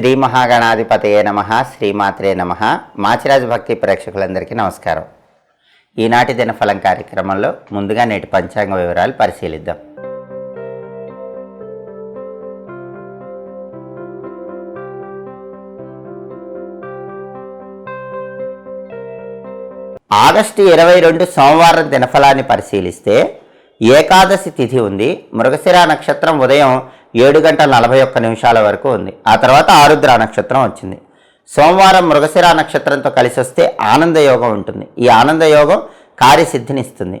శ్రీ మహాగణాధిపతయే నమ శ్రీమాత్రే నమ. మాచిరాజు భక్తి ప్రేక్షకులందరికీ నమస్కారం. ఈనాటి దినఫలం కార్యక్రమంలో ముందుగా నేటి పంచాంగ వివరాలు పరిశీలిద్దాం. ఆగస్టు ఇరవై రెండు సోమవారం దినఫలాన్ని పరిశీలిస్తే ఏకాదశి తిథి ఉంది. మృగశిర నక్షత్రం ఉదయం ఏడు గంటల నలభై ఒక్క నిమిషాల వరకు ఉంది. ఆ తర్వాత ఆరుద్ర నక్షత్రం వచ్చింది. సోమవారం మృగశిర నక్షత్రంతో కలిసి వస్తే ఆనంద యోగం ఉంటుంది. ఈ ఆనంద యోగం కార్యసిద్ధినిస్తుంది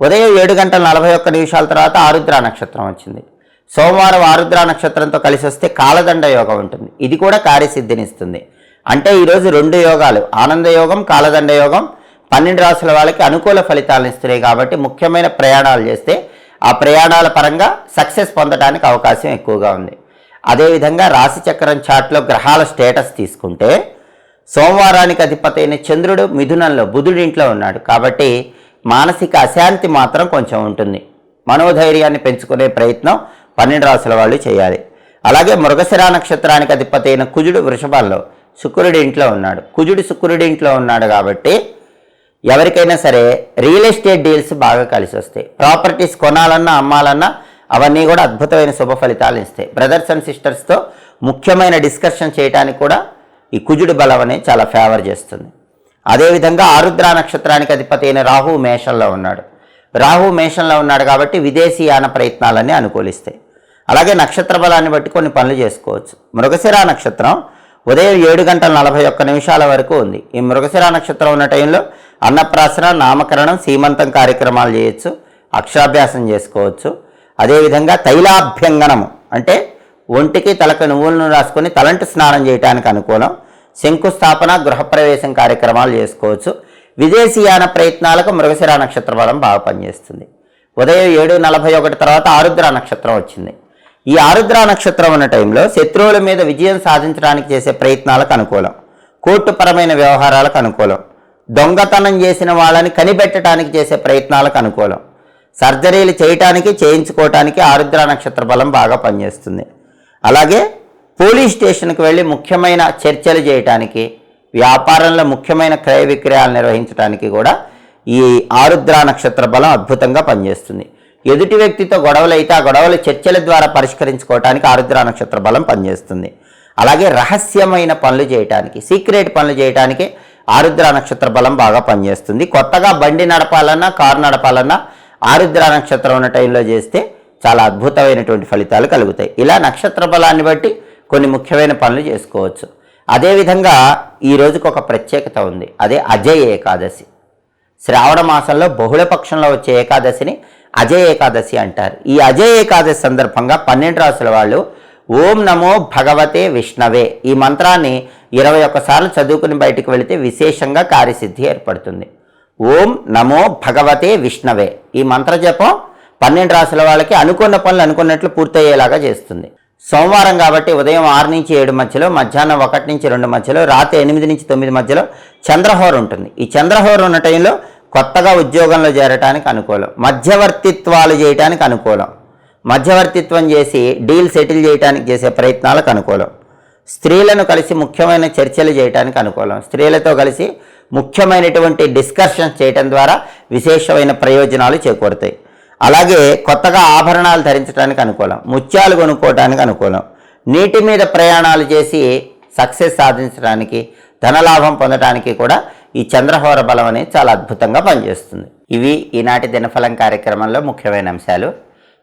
ఉదయం ఏడు గంటల నలభై ఒక్క నిమిషాల తర్వాత ఆరుద్ర నక్షత్రం వచ్చింది. సోమవారం ఆరుద్ర నక్షత్రంతో కలిసి వస్తే కాలదండ యోగం ఉంటుంది. ఇది కూడా కార్యసిద్ధినిస్తుంది అంటే ఈరోజు రెండు యోగాలు. ఆనంద యోగం కాలదండ యోగం. పన్నెండు రాసుల వాళ్ళకి అనుకూల ఫలితాలను ఇస్తున్నాయి కాబట్టి ముఖ్యమైన ప్రయాణాలు చేస్తే ఆ ప్రయాణాల పరంగా సక్సెస్ పొందడానికి అవకాశం ఎక్కువగా ఉంది. అదేవిధంగా రాశి చక్రం చాట్లో గ్రహాల స్టేటస్ తీసుకుంటే సోమవారానికి అధిపతి అయిన చంద్రుడు మిథునంలో బుధుడి ఇంట్లో ఉన్నాడు. కాబట్టి మానసిక అశాంతి మాత్రం కొంచెం ఉంటుంది. మనోధైర్యాన్ని పెంచుకునే ప్రయత్నం పన్నెండు రాసుల వాళ్ళు చేయాలి. అలాగే మృగశిర నక్షత్రానికి అధిపతి అయిన కుజుడు వృషభాల్లో శుక్రుడి ఇంట్లో ఉన్నాడు. కుజుడు శుక్రుడి ఇంట్లో ఉన్నాడు కాబట్టి ఎవరికైనా సరే రియల్ ఎస్టేట్ డీల్స్ బాగా కలిసి వస్తాయి. ప్రాపర్టీస్ కొనాలన్నా అమ్మాలన్నా అవన్నీ కూడా అద్భుతమైన శుభ ఫలితాలు ఇస్తాయి. బ్రదర్స్ అండ్ సిస్టర్స్తో ముఖ్యమైన డిస్కషన్ చేయడానికి కూడా ఈ కుజుడి బలం అనేది చాలా ఫేవర్ చేస్తుంది. అదేవిధంగా ఆరుద్ర నక్షత్రానికి అధిపతి అయిన రాహు మేషంలో ఉన్నాడు. రాహు మేషంలో ఉన్నాడు కాబట్టి విదేశీయాన ప్రయత్నాలన్నీ అనుకూలిస్తాయి. అలాగే నక్షత్ర బలాన్ని బట్టి కొన్ని పనులు చేసుకోవచ్చు. మృగశిర నక్షత్రం ఉదయం ఏడు గంటల నలభై ఒక్క నిమిషాల వరకు ఉంది. ఈ మృగశిర నక్షత్రం ఉన్న టైంలో అన్నప్రాసన నామకరణం సీమంతం కార్యక్రమాలు చేయొచ్చు అక్షరాభ్యాసం చేసుకోవచ్చు. అదేవిధంగా తైలాభ్యంగనము అంటే ఒంటికి తలకు నువ్వులను రాసుకొని తలంటి స్నానం చేయడానికి అనుకూలం. శంకుస్థాపన గృహప్రవేశం కార్యక్రమాలు చేసుకోవచ్చు. విదేశీయాన ప్రయత్నాలకు మృగశిర నక్షత్ర బలం బాగా పనిచేస్తుంది. ఉదయం ఏడు నలభై ఒకటి తర్వాత ఆరుద్ర నక్షత్రం వచ్చింది. ఈ ఆరుద్ర నక్షత్రం ఉన్న టైంలో శత్రువుల మీద విజయం సాధించడానికి చేసే ప్రయత్నాలకు అనుకూలం. కోర్టుపరమైన వ్యవహారాలకు అనుకూలం. దొంగతనం చేసిన వాళ్ళని కనిపెట్టడానికి చేసే ప్రయత్నాలకు అనుకూలం. సర్జరీలు చేయటానికి చేయించుకోవటానికి ఆరుద్ర నక్షత్ర బలం బాగా పనిచేస్తుంది. అలాగే పోలీస్ స్టేషన్కి వెళ్ళి ముఖ్యమైన చర్చలు చేయటానికి వ్యాపారంలో ముఖ్యమైన క్రయ విక్రయాలు నిర్వహించడానికి కూడా ఈ ఆరుద్ర నక్షత్ర బలం అద్భుతంగా పనిచేస్తుంది. ఎదుటి వ్యక్తితో గొడవలు అయితే ఆ గొడవలు చర్చల ద్వారా పరిష్కరించుకోవటానికి ఆరుద్ర నక్షత్ర బలం పనిచేస్తుంది. అలాగే రహస్యమైన పనులు చేయటానికి సీక్రెట్ పనులు చేయటానికి ఆరుద్ర నక్షత్ర బలం బాగా పనిచేస్తుంది. కొత్తగా బండి నడపాలన్నా కారు నడపాలన్నా ఆరుద్ర నక్షత్రం ఉన్న టైంలో చేస్తే చాలా అద్భుతమైనటువంటి ఫలితాలు కలుగుతాయి. ఇలా నక్షత్ర బలాన్ని బట్టి కొన్ని ముఖ్యమైన పనులు చేసుకోవచ్చు. అదేవిధంగా ఈ రోజుకు ఒక ప్రత్యేకత ఉంది. అదే అజయ్ ఏకాదశి. శ్రావణ మాసంలో బహుళ పక్షంలో వచ్చే ఏకాదశిని అజయ్ ఏకాదశి అంటారు. ఈ అజయ్ ఏకాదశి సందర్భంగా పన్నెండు రాసుల వాళ్ళు ఓం నమో భగవతే విష్ణవే. ఈ మంత్రాన్ని ఇరవై ఒక్కసార్లు చదువుకుని బయటికి వెళితే విశేషంగా కార్యసిద్ధి ఏర్పడుతుంది. ఓం నమో భగవతే విష్ణవే. ఈ మంత్ర జపం పన్నెండు రాసుల వాళ్ళకి అనుకున్న పనులు అనుకున్నట్లు పూర్తయ్యేలాగా చేస్తుంది. సోమవారం కాబట్టి ఉదయం ఆరు నుంచి ఏడు మధ్యలో మధ్యాహ్నం ఒకటి నుంచి రెండు మధ్యలో రాత్రి ఎనిమిది నుంచి తొమ్మిది మధ్యలో చంద్రహోర ఉంటుంది. ఈ చంద్రహోర ఉన్న టైంలో కొత్తగా ఉద్యోగంలో చేరటానికి అనుకూలం. మధ్యవర్తిత్వాలు చేయటానికి అనుకూలం. మధ్యవర్తిత్వం చేసి డీల్ సెటిల్ చేయడానికి చేసే ప్రయత్నాలకు అనుకూలం. స్త్రీలను కలిసి ముఖ్యమైన చర్చలు చేయడానికి అనుకూలం. స్త్రీలతో కలిసి ముఖ్యమైనటువంటి డిస్కషన్స్ చేయటం ద్వారా విశేషమైన ప్రయోజనాలు చేకూరుతాయి. అలాగే కొత్తగా ఆభరణాలు ధరించడానికి అనుకూలం. ముత్యాలు కొనుక్కోవడానికి అనుకూలం. నీటి మీద ప్రయాణాలు చేసి సక్సెస్ సాధించడానికి ధనలాభం పొందడానికి కూడా ఈ చంద్రహోర బలం అనేది చాలా అద్భుతంగా పనిచేస్తుంది. ఇవి ఈనాటి దినఫలం కార్యక్రమంలో ముఖ్యమైన అంశాలు.